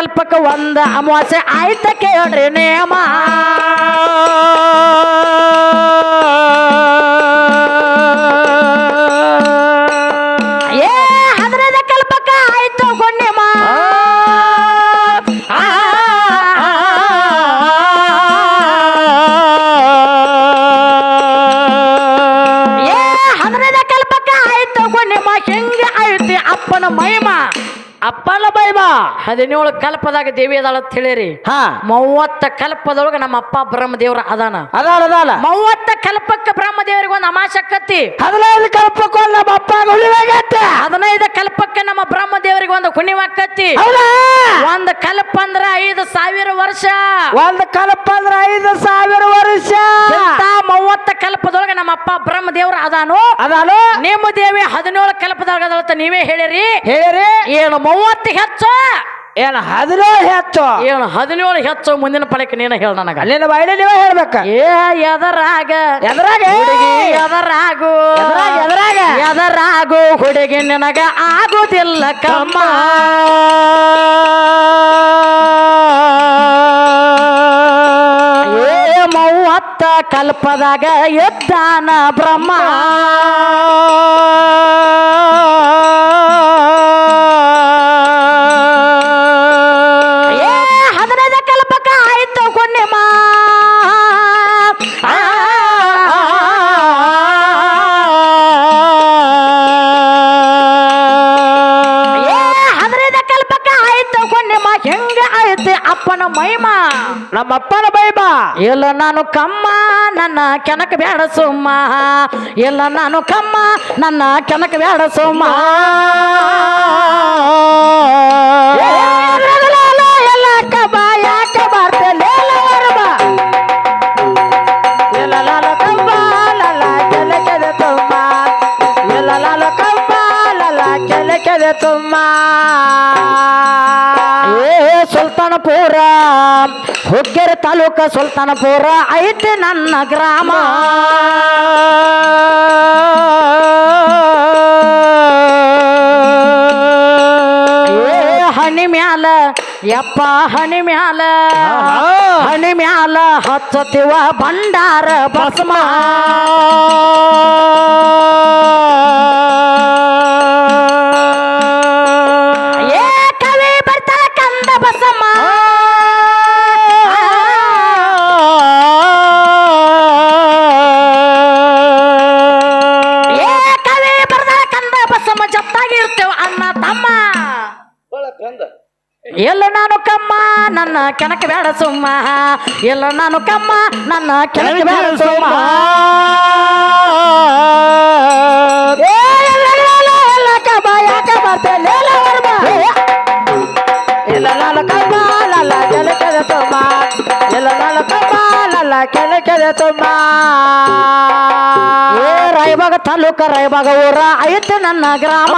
ಕಲ್ಪಕ್ಕ ಒಂದು ಅಮಾವಾಸ್ಯೆ ಆಯ್ತ ಕೇಳ್ರಿ ನೇಮ. ಹದಿನೇಳು ಕಲ್ಪದಾಗ ದೇವಿ ಅದಾಳ ಅಂತ ಹೇಳಿರಿ. ಹಾ. ಮೂವತ್ತ ಕಲ್ಪದೊಳಗ ನಮ್ಮ ಅಪ್ಪ ಬ್ರಹ್ಮದೇವ್ರ ಅದಾನ. ಅದಾಳ ಅದಾಳ. ಮೂವತ್ತ ಕಲ್ಪಕ್ಕ ಬ್ರಹ್ಮದೇವರಿಗೆ ಒಂದು ಅಮಾಶಕ್ಕತ್ತಿ ಹದಿನೈದು ಕಲ್ಪಕ್ಕೂ ನಮ್ಮ ಅಪ್ಪ ಉಳಿವಾಗತ್ತೆ ಹದಿನೈದು ಕಲ್ಪಕ್ಕೆ ನಮ್ಮ ಬ್ರಹ್ಮದೇವರಿಗೆ ಒಂದು ಕುಣಿವಾಕತ್ತಿ ಹೌದಾ? ಒಂದ್ ಕಲ್ಪ ಅಂದ್ರ ಐದು ಸಾವಿರ ವರ್ಷ. ಒಂದು ಕಲ್ಪ ಅಂದ್ರ ಐದು ಸಾವಿರ ವರ್ಷ. ಇಂಥ ಮೂವತ್ತ ಕಲ್ಪದೊಳಗ ನಮ್ಮ ಅಪ್ಪ ಬ್ರಹ್ಮದೇವ್ರ ಅದಾನು. ಅದಾಳು ನಿಮ್ಮ ದೇವಿ ಹದಿನೇಳು ಕಲ್ಪದೊಳಗ ಅದಾಳಂತ ನೀವೇ ಹೇಳಿರಿ. ಹೇಳಿರಿ. ಏನು ಮೂವತ್ತು ಹೆಚ್ಚು? ಏನ್ ಹದಿನೇಳು ಹೆಚ್ಚು? ಏನು ಹದಿನೇಳು ಹೆಚ್ಚು ಮುಂದಿನ ಪಳಕ್ಕೆ ನೀನ ಹೇಳ ನನಗ. ಅಲ್ಲಿನ ಬಾಯಿಲಿ ನೀವೇ ಹೇಳ್ಬೇಕ. ಏ ಎದರಾಗ? ಎದ್ರಾಗ? ಹುಡುಗಿ ಎದರಾಗು? ಎದ್ರಾಗ ಎದ್ರಾಗ? ಎದರಾಗು? ಹುಡುಗಿ ನಿನಗೆ ಆಗುದಿಲ್ಲ ಕಮ್ಮ. ಏ ಮೂವತ್ತ ಕಲ್ಪದಾಗ ಎದ್ದಾನ ಬ್ರಹ್ಮ. ನಮ್ಮ ಅಪ್ಪನ ಬೈಬಾ. ಇಲ್ಲ ನಾನು ಕಮ್ಮ ನನ್ನ ಕೆನಕ ಬೇಡ ಸುಮ್ಮ. ಇಲ್ಲ ನಾನು ಕಮ್ಮ ನನ್ನ ಕೆನಕ ಬೇಡ ಸುಮ್ಮ. ಕೆಲೆ ಕೆಲೆ ತುಂಬ ಸುಲ್ತಾನಪುರ ಹುಗ್ಗೆರೆ ತಾಲೂಕ ಸುಲ್ತಾನಪುರ ಐತೆ ನನ್ನ ಗ್ರಾಮ. ಹಣಿ ಹನಿ ಮ್ಯಾಲ ಯಪ್ಪ ಹನಿ ಮ್ಯಾಲ ಹನಿ ಮ್ಯಾಲ ಹಚ್ಚತಿವ ಭಂಡಾರ ಭಸ್ಮ. ಕೆದೆ ಸುಮ್ಮ. ಎಲ್ಲ ನಾನು ಕಮ್ಮ ನನ್ನ ಕೆಣಕ ಬೇಡ ಸುಮ್ಮ. ರಾಯಬಾಗ ತಾಲೂಕ ರಾಯಬಾಗ ಊರ ಐತೆ ನನ್ನ ಗ್ರಾಮ.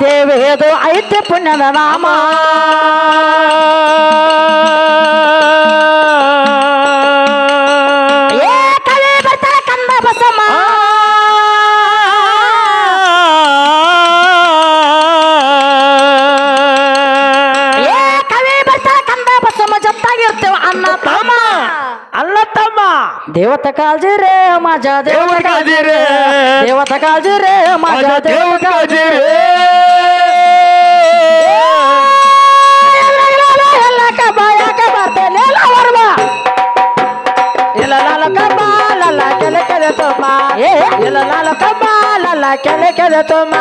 ದೇವೇದು ಐತೆ ಪುಣ್ಯದ ನಾಮ ದೇವತ ಕಾಳಜಿ ರೇ देव ದೇವತ रे ರೇ ದೇವತ ಕಾಳಜಿ ರೇ देव ದೇವತ रे ಕೆಲೆ ಕೆಲೆ ತುಂಬ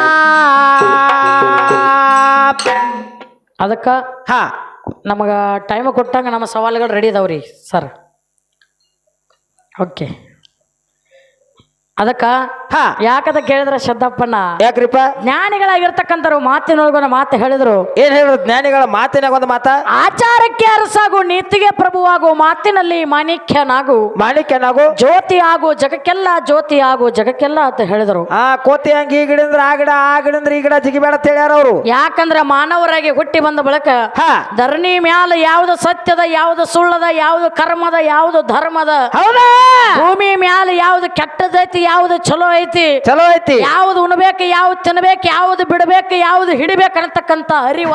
ಅದಕ್ಕ ಹಾ. ನಮಗ ಟೈಮ್ ಕೊಟ್ಟಂಗ ನಮ್ಮ ಸವಾಲುಗಳು ರೆಡಿ ಅದಾವ್ರಿ ಸರ್ ಓಕೆ ಅದಕ್ಕ ಹಾ. ಅದ ಕೇಳಿದ್ರ ಶಬ್ದಪ್ಪನ ಯಾಕ್ರಿಪ್ಪ? ಜ್ಞಾನಿಗಳಾಗಿರ್ತಕ್ಕಂಥವ್ರು ಮಾತಿನೊಳಗೊಂದು ಮಾತು ಹೇಳಿದ್ರು. ಏನ್ ಹೇಳಿದ್ರು? ಜ್ಞಾನಿಗಳ ಮಾತಿನಾಗ ಒಂದು ಮಾತ? ಆಚಾರಕ್ಕೆ ಅರಸಾಗು ನೀತಿಗೆ ಪ್ರಭುವಾಗು ಮಾತಿನಲ್ಲಿ ಮಾಣಿಕ್ಯನಾಗು. ಮಾಣಿಕ್ಯನಾಗು? ಜ್ಯೋತಿ ಆಗು ಜಗಕ್ಕೆಲ್ಲ ಜ್ಯೋತಿ ಆಗು ಜಗಕ್ಕೆಲ್ಲ ಅಂತ ಹೇಳಿದರು. ಆ ಕೋತಿ ಹಂಗ ಈ ಗಿಡಂದ್ರ ಆ ಗಿಡ ಆ ಗಿಡಂದ್ರ ಈ ಗಿಡ ಜಿಗಿಬೇಡ ಹೇಳ್ಯಾರ ಅವರು. ಯಾಕಂದ್ರ ಮಾನವರಾಗಿ ಹುಟ್ಟಿ ಬಂದ ಬಳಕ ಹಾ. ಧರಣಿ ಮ್ಯಾಲ ಯಾವ್ದು ಸತ್ಯದ ಯಾವ್ದು ಸುಳ್ಳದ ಯಾವ್ದು ಕರ್ಮದ ಯಾವ್ದು ಧರ್ಮದ ಹೌದಾ? ಭೂಮಿ ಮ್ಯಾಲ ಯಾವ್ದು ಕೆಟ್ಟದೈತಿ ಯಾವ್ದು ಚಲೋ ಐತಿ? ಚಲೋ ಐತಿ. ಯಾವ್ದು ಉಣ್ಬೇಕು ಯಾವ್ದು ತಿನ್ಬೇಕು ಯಾವ್ದು ಬಿಡ್ಬೇಕು ಯಾವ್ದು ಹಿಡಿಬೇಕು ಅನ್ನತಕ್ಕಂತ ಅರಿವ.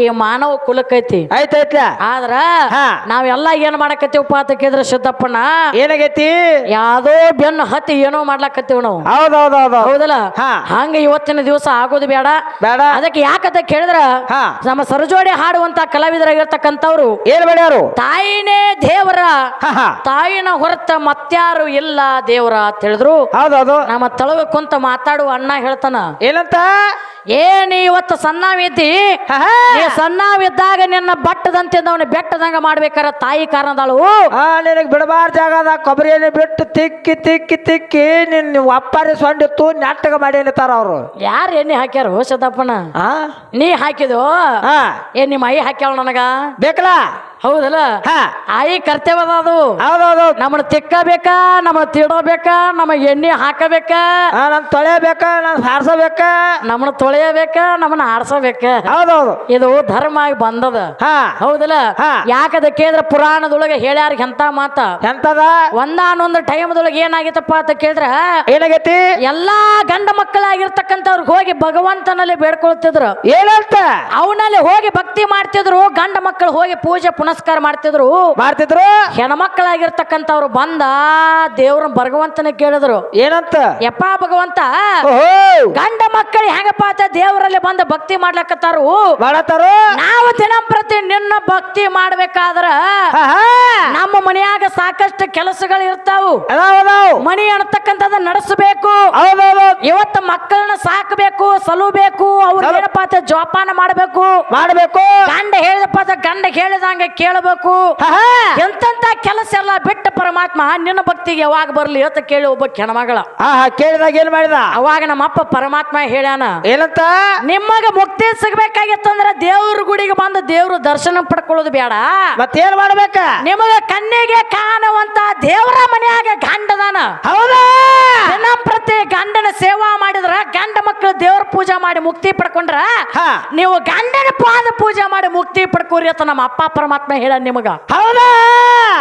ಈ ಮಾನವ ಕುಲಕೈತಿ ಐತೈತ್ಲ ಆದ್ರ ಹಾ. ನಾವೆಲ್ಲ ಏನ್ ಮಾಡಕತ್ತೀವಪ್ಪ ಅಂತ ಕೇಳಿದ್ರೆ ಸಿದ್ದಪ್ಪಣ್ಣ ಏನಾಗೈತಿ? ಯಾವ್ದೋ ಬೆನ್ನು ಹತ್ತಿ ಏನೋ ಮಾಡ್ಲಾಕತ್ತೀವಿ ನಾವು. ಹೌದೌದೌದು ಹೌದಲ್ಲ? ಹಾ. ಹಂಗ ಇವತ್ತಿನ ದಿವಸ ಆಗೋದು ಬೇಡ. ಬೇಡ. ಅದಕ್ಕೆ ಯಾಕಂತ ಕೇಳಿದ್ರ. ನಮ್ಮ ಸರಜೋಡಿ ಹಾಡುವಂತ ಕಲಾವಿದರಾಗಿರ್ತಕ್ಕಂಥವ್ರು ಏನ್ ಮಾಡ್ಯಾರು? ತಾಯಿನೇ ದೇವರ. ತಾಯಿನ ಹೊರತ ಮತ್ಯಾರು ಇಲ್ಲ ದೇವರ ಅಂತ ಹೇಳಿದ್ರು. ಹೌದೌದು ನಮ್ಮ ತಳಗ ಕುಂತ ಮಾತಾಡುವ ಅಣ್ಣ ಹೇಳ್ತಾನ ಏನಂತ? ನೀ ಇವತ್ತು ಸಣ್ಣವಿದ್ದಿ? ಸಣ್ಣವಿದ್ದಾಗ ನಿನ್ನ ಬಟ್ಟದಂತೆ ಅವನ ಬೆಟ್ಟದಂಗ ಮಾಡ್ಬೇಕಾರ ತಾಯಿ ಕಾರಣದಳು. ಆ ಬಿಡಬಾರ್ದು ಜಾಗದ ಕೊಬ್ಬರಿ ಎಣ್ಣೆ ಬಿಟ್ಟು ತಿಕ್ಕಿ ತಿಕ್ಕಿ ತಿಕ್ಕಿ ನಿನ್ನ ಅಪ್ಪಾರಿ ಸೊಂಡಿತ್ತು ನೆಟ್ಟಗ ಮಾಡಿ ಅವರು ಅವ್ರು. ಯಾರು ಎಣ್ಣೆ ಹಾಕ್ಯಾರು ಸಿದ್ದಪ್ಪನ ಆ ನೀ ಹಾಕಿದು ಹಾ. ಏ ನಿಮ್ಮ ಐ ಹಾಕ್ಯಾಳ ನನಗ? ಬೇಕಲ್ಲ? ಹೌದಲ್ಲ? ಹಾ. ಆಯಿ ಕರ್ತವ್ಯ ಅದ. ಹೌದೌದು. ನಮ್ಮನ್ನ ತಿಕ್ಕಬೇಕಾ ನಮ್ಮ ತಿಡಬೇಕಾ ನಮ್ಮ ಎಣ್ಣೆ ಹಾಕಬೇಕಾ? ಆ ತೊಳೆಯಬೇಕಾ ನಮ್ಮ ನಾನು ಸಾರ್ಸಬೇಕ? ನಮ್ಮನ್ನ ತೊಳೆಯಬೇಕಾ ನಮ್ಮನ್ನ ಹೌದು ಹೌದೌದು. ಇದು ಧರ್ಮ ಆಗಿ ಬಂದದ. ಹಾ. ಹೌದಲ್ಲ. ಯಾಕದ ಕೇಳಿದ್ರ ಪುರಾಣದೊಳಗೆ ಹೇಳ್ಯಾರ ಎಂತ ಮಾತ? ಎಂತದ? ಒಂದಾನೊಂದು ಟೈಮ್ದೊಳಗೆ ಏನಾಗಿತ್ತಪ್ಪ ಅಂತ ಕೇಳಿದ್ರ ಏನಾಗೈತಿ? ಎಲ್ಲಾ ಗಂಡ ಮಕ್ಕಳಾಗಿರ್ತಕ್ಕಂಥವ್ರಿಗೆ ಹೋಗಿ ಭಗವಂತನಲ್ಲಿ ಬೇಡ್ಕೊಳ್ತಿದ್ರು. ಏನಂತ? ಅವನಲ್ಲಿ ಹೋಗಿ ಭಕ್ತಿ ಮಾಡ್ತಿದ್ರು ಗಂಡ ಮಕ್ಕಳು ಹೋಗಿ ಪೂಜೆ ಪುನಸ್ಕಾರ ಮಾಡ್ತಿದ್ರು. ಮಾಡ್ತಿದ್ರು? ಹೆಣ್ಮಕ್ಳಾಗಿರ್ತಕ್ಕಂಥವ್ರು ಬಂದ ದೇವ್ರ ಭಗವಂತನ ಕೇಳಿದ್ರು. ಏನಂತ? ಯಪ್ಪ ಭಗವಂತ ಗಂಡ ಮಕ್ಕಳು ಹೆಂಗಪ್ಪ ಅಂತ ದೇವರಲ್ಲಿ ಬಂದ ಭಕ್ತಿ ಮಾಡ್ಲಕತ್ತಾರು? ಮಾಡತ್ತಾರು? ನಾವು ದಿನಂಪ್ರತಿ ನಿನ್ನ ಭಕ್ತಿ ಮಾಡ್ಬೇಕಾದ್ರ. ನಮ್ಮ ಮನೆಯಾಗ ಸಾಕಷ್ಟು ಕೆಲಸಗಳು ಇರ್ತಾವು ಮನಿ ಅನ್ನತಕ್ಕಂಥದ್ದು ನಡೆಸಬೇಕು. ಹೌದೌದು. ಇವತ್ತು ಮಕ್ಕಳನ್ನ ಸಾಕಬೇಕು ಸಲುಬೇಕು ಅವ್ರ ಏನಪ್ಪ ಅಂತ ಜೋಪಾನ ಮಾಡಬೇಕು. ಮಾಡಬೇಕು. ಗಂಡ ಹೇಳಿದಪ್ಪ ಅಂತ ಗಂಡ ಹೇಳಿದಂಗೆ ಕೇಳಬೇಕು. ಎಂತೆಂತ ಕೆಲಸ ಎಲ್ಲ ಬಿಟ್ಟ ಪರಮಾತ್ಮ ನಿನ್ನ ಭಕ್ತಿಗೆ ಯಾವಾಗ ಬರ್ಲಿ ಅಂತ ಕೇಳಿ ಒಬ್ಬ ಹೆಣ್ಮಗಳ ಕೇಳಿದಾಗ ಏನ್ ಮಾಡಿದ? ಅವಾಗ ನಮ್ಮಪ್ಪ ಪರಮಾತ್ಮ ಹೇಳ್ಯಾನ ಏನಂತ? ನಿಮ್ಮಗ ಮುಕ್ತಿ ಸಿಗ್ಬೇಕಾಗಿತ್ತಂದ್ರ ದೇವ್ರ ಗುಡಿಗೆ ಬಂದು ದೇವ್ರ ದರ್ಶನ ಪಡ್ಕೊಳ್ಳೋದು ಬೇಡ. ಮತ್ತೇನ್ ಮಾಡ್ಬೇಕ? ನಿಮಗ ಕಣ್ಣಿಗೆ ಕಾಣುವಂತ ದೇವರ ಮನೆಯಾಗ ಗಂಡದಾನ ಹೌದಾ? ದಿನಂಪ್ರತಿ ಗಂಡನ ಸೇವಾ ಮಾಡಿದ್ರ ಗಂಡ ಮಕ್ಕಳು ದೇವ್ರ ಪೂಜೆ ಮಾಡಿ ಮುಕ್ತಿ ಪಡ್ಕೊಂಡ್ರ ಹಾ. ನೀವು ಗಂಡನ ಪಾದ ಪೂಜೆ ಮಾಡಿ ಮುಕ್ತಿ ಪಡ್ಕೋರಿ ಅಂತ ನಮ್ಮ ಅಪ್ಪ ಪರಮಾತ್ಮ ಹೇಳ ನಿಮಗ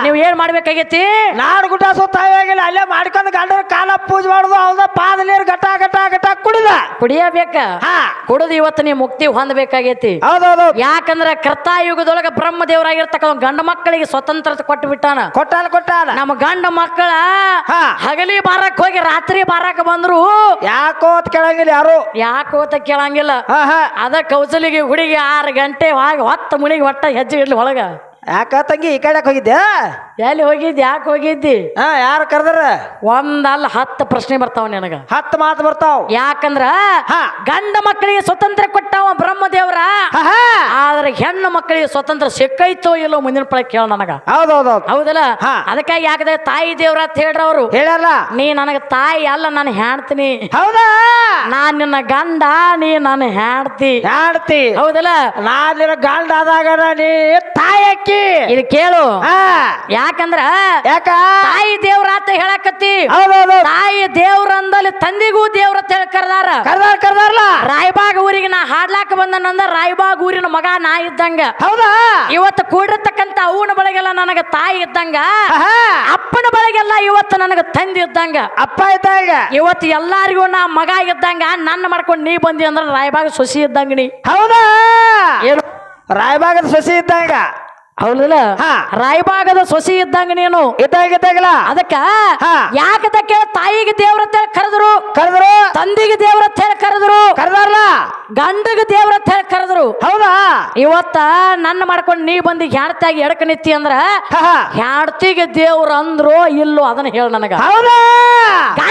ನೀವು ಏನ್ ಮಾಡ್ಬೇಕಾಗೈತಿ? ನಾಡು ಗುಡ್ಡ ಸುತ್ತಾಗಿಲ್ಲ ಅಲ್ಲೇ ಮಾಡ್ಕೊಂಡು ಗಂಡ ಕಾಲ ಪೂಜೆ ಮಾಡುದು ಹೌದ ಪಾದ ನೀರು ಗಟ ಗಟ ಗಟ ಕುಡಿದ. ಕುಡಿಯಬೇಕ? ಹಾ. ಕುಡಿದು ಇವತ್ತು ನೀವು ಮುಕ್ತಿ ಹೊಂದಬೇಕಾಗೈತಿ. ಹೌದೌದು. ಯಾಕಂದ್ರೆ ಕರ್ತಾಯುಗದೊಳಗ ಬ್ರಹ್ಮ ದೇವರಾಗಿರ್ತಕ್ಕ ಗಂಡ ಮಕ್ಕಳಿಗೆ ಸ್ವತಂತ್ರತೆ ಕೊಟ್ಟು ಬಿಟ್ಟಾನ ಕೊಟ್ಟಾಲ ಕೊಟ್ಟಾಲ ನಮ್ಮ ಗಂಡ ಮಕ್ಕಳ ಹಾ. ಹಗಲಿ ಬಾರಕ್ ಹೋಗಿ ರಾತ್ರಿ ಬಾರಕ್ ಬಂದ್ರು. ಯಾಕೋ ಅಂತ ಕೇಳಂಗಿಲ್ಲ ಯಾರು? ಯಾಕೋ ಅಂತ ಕೇಳಂಗಿಲ್ಲ. ಹಾ ಹಾ. ಅದ ಕೌಸಲಿಗೆ ಹುಡುಗಿ ಆರು ಗಂಟೆ ಹೋಗಿ ಹೊತ್ತ ಮುನಿಗೆ ಒಟ್ಟ ಹೆಜ್ಜೆ ಇಡ್ಲಿ ಒಳಗ. ಯಾಕ ತಂಗಿ ಈ ಕಡೆ ಹೋಗಿದ್ದೆ ಎಲ್ಲಿ ಹೋಗಿದ್ದಿ ಯಾಕೆ ಹೋಗಿದ್ದಿ? ಹಾ ಯಾರು ಕರೆದ್ರ? ಒಂದಲ್ಲ ಹತ್ತು ಪ್ರಶ್ನೆ ಬರ್ತಾವ ನಿನಗ. ಹತ್ತು ಮಾತು ಬರ್ತಾವ್. ಯಾಕಂದ್ರ ಹಾ. ಗಂಡ ಮಕ್ಕಳಿಗೆ ಸ್ವತಂತ್ರ ಕೊಟ್ಟಾವ ಬ್ರಹ್ಮ ದೇವ್ರ ಹಾ. ಆದ್ರೆ ಹೆಣ್ಣು ಮಕ್ಕಳಿಗೆ ಸ್ವತಂತ್ರ ಸಿಕ್ಕೈತೋ ಇಲ್ಲೋ ಮುಂದಿನ ಪಳ ಕೇಳ ನನಗ. ಹೌದೌದೌದು. ಹೌದಲ್ಲ? ಹಾ. ಅದಕ್ಕಾಗಿ ಯಾಕಂದ್ರೆ ತಾಯಿ ದೇವ್ರ ಅಂತ ಹೇಳ್ರ ಅವರು? ಹೇಳ್ಯಾರ ನೀ ನನಗ ತಾಯಿ ಅಲ್ಲ ನಾನು ಹೇಳ್ತೀನಿ ಹೌದಾ? ನಾನ್ ನಿನ್ನ ಗಂಡ ನೀ ನಾನು ಹೇಳ್ತಿ ಹೇಳ್ತಿ ಹೌದಲ್ಲ? ನಾನಿನ ಗಂಡ ಆದಾಗ ನೀ ತಾಯಿ ಅಕ್ಕಿ. ಇಲ್ಲಿ ಕೇಳು. ಯಾಕಂದ್ರ ಯಾಕ? ತಾಯಿ ದೇವ್ರ ಅಂತ ಹೇಳಕತ್ತಿ. ತಾಯಿ ದೇವ್ರ ಅಂದಲ್ಲಿ ತಂದಿಗೂ ದೇವ್ರ ಅಂತ ಹೇಳಿ ಕರ್ದಾರ. ಕರ್ದಾರ ಕರ್ದಾರ್ಲ ರಾಯಬಾಗ್ ಊರಿಗೆ ನಾ ಹಾಡ್ಲಾಕ ಬಂದನಂದ ರಾಯಬಾಗ್ ಊರಿನ ಮಗ ನಾ ಇದ್ದಂಗ. ಹೌದಾ? ಇವತ್ತು ಕೂಡಿರ್ತಕ್ಕಂತ ಅವನ ಬಳಗೆಲ್ಲ ನನಗ ತಾಯಿ ಇದ್ದಂಗ. ಅಪ್ಪನ ಬಳಗೆಲ್ಲ ಇವತ್ತು ನನಗ ತಂದಿ ಇದ್ದಂಗ. ಅಪ್ಪ ಇದ್ದಂಗ. ಇವತ್ತು ಎಲ್ಲಾರಿಗೂ ನಾ ಮಗ ಇದ್ದಂಗ. ನನ್ನ ಮಾಡ್ಕೊಂಡು ನೀ ಬಂದಿ ಅಂದ್ರ ರಾಯಬಾಗ ಸೊಸಿ ಇದ್ದಂಗ ನೀ. ಹೌದಾ? ಏನು? ರಾಯಬಾಗದ ಸೊಸಿ ಇದ್ದಾಗ. ಹೌದಲ್ಲ? ರಾಯಭಾಗದ ಸೊಸಿ ಇದ್ದಂಗ ನೀನು. ಇದ್ದಾಗ ಇದ್ದಾಗಲ್ಲ. ಅದಕ್ಕ ಯಾಕದ ಕೇಳ ತಾಯಿಗೆ ದೇವ್ರ ಅಂತ ಹೇಳಿ ಕರೆದ್ರು? ಕರೆದ್ರು. ತಂದಿಗೆ ದೇವ್ರ ಅಂತ ಹೇಳಿ ಕರೆದ್ರು? ಕರೆದಾರ ಗಂಡಗ ದೇವ್ರ ಅಂತ ಹೇಳಿ ಕರೆದ್ರು? ಹೌದಾ? ಇವತ್ತ ನನ್ನ ಮಾಡ್ಕೊಂಡು ನೀ ಬಂದಿ ಹ್ಯಾಡ್ತಾಗಿ ಎಡಕ ನಿತ್ತಿ ಅಂದ್ರ. ಹ್ಯಾಡ್ತಿಗೆ ದೇವ್ರ ಅಂದ್ರೋ ಇಲ್ಲೋ ಅದನ್ನ ಹೇಳ ನನಗ. ಹೌದಾ? ನಾ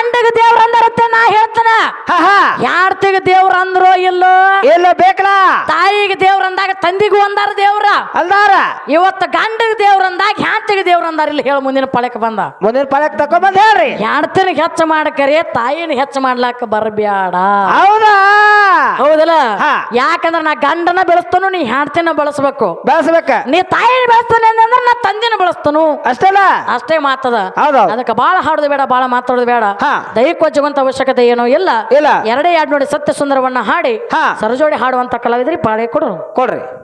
ಹ್ಯಾಡ್ತಿಗೆ ದೇವ್ರ ಅಂದ್ರೋ ಇಲ್ಲೋ? ಎಲ್ಲೋ ಬೇಕಲ್ಲ? ತಾಯಿಗೆ ದೇವ್ರ ಅಂದಾಗ ತಂದಿಗೂ ಅಂದಾರ ದೇವ್ರ? ಅಲ್ದಾರ ಇವತ್ತು ಗಂಡಗ ದೇವ್ರ ಅಂದಾಗ ಹ್ಯಾಂತಿಗೆ ದೇವ್ರ ಅಂದಾರ? ಇಲ್ಲಿ ಹೇಳ ಮುಂದಿನ ಪಳಕ ಬಂದ. ಮುಂದಿನ ಪಳಕ ತಕೊಂಬಂದ ಹೇಳ್ರಿ. ಹೆಣ್ತಿನ ಹೆಚ್ಚ ಮಾಡಕರಿ ತಾಯಿನ ಹೆಚ್ಚ ಮಾಡ್ಲಾಕ ಬರಬ್ಯಾಡ. ಹೌದಾ. ಯಾಕಂದ್ರ ನಾ ಗಂಡನ ಬೆಳೆಸ್ತಾನು ನೀ ಹೆಂಡತಿನ ಬೆಳೆಸ್ಬೇಕು. ಬೆಳೆಸ್ಬೇಕ? ನೀ ತಾಯಿನ ಬೆಳೆಸ್ತಾನೆ ಅಂದ್ರೆ ನಾ ತಂದಿನ ಬೆಳೆಸ್ತಾನು. ಅಷ್ಟಲ್ಲ ಅಷ್ಟೇ ಮಾತದ. ಅದಕ್ಕೆ ಬಾಳ ಹಾಡೋದು ಬೇಡ ಬಾಳ ಮಾತಾಡೋದು ಬೇಡ. ಹಾ. ದೈಹಿಕ ವಜ್ಜುವಂತ ಅವಶ್ಯಕತೆ ಏನೋ ಇಲ್ಲ. ಇಲ್ಲ. ಎರಡೇ ಎರಡು ನೋಡಿ ಸತ್ಯ ಸುಂದರವನ್ನ ಹಾಡಿ ಹಾ. ಸರಜೋಡಿ ಹಾಡುವಂತ ಕಲಾವಿದ್ರಿ ಪಾಳೆ ಕೊಡು ಕೊಡ್ರಿ.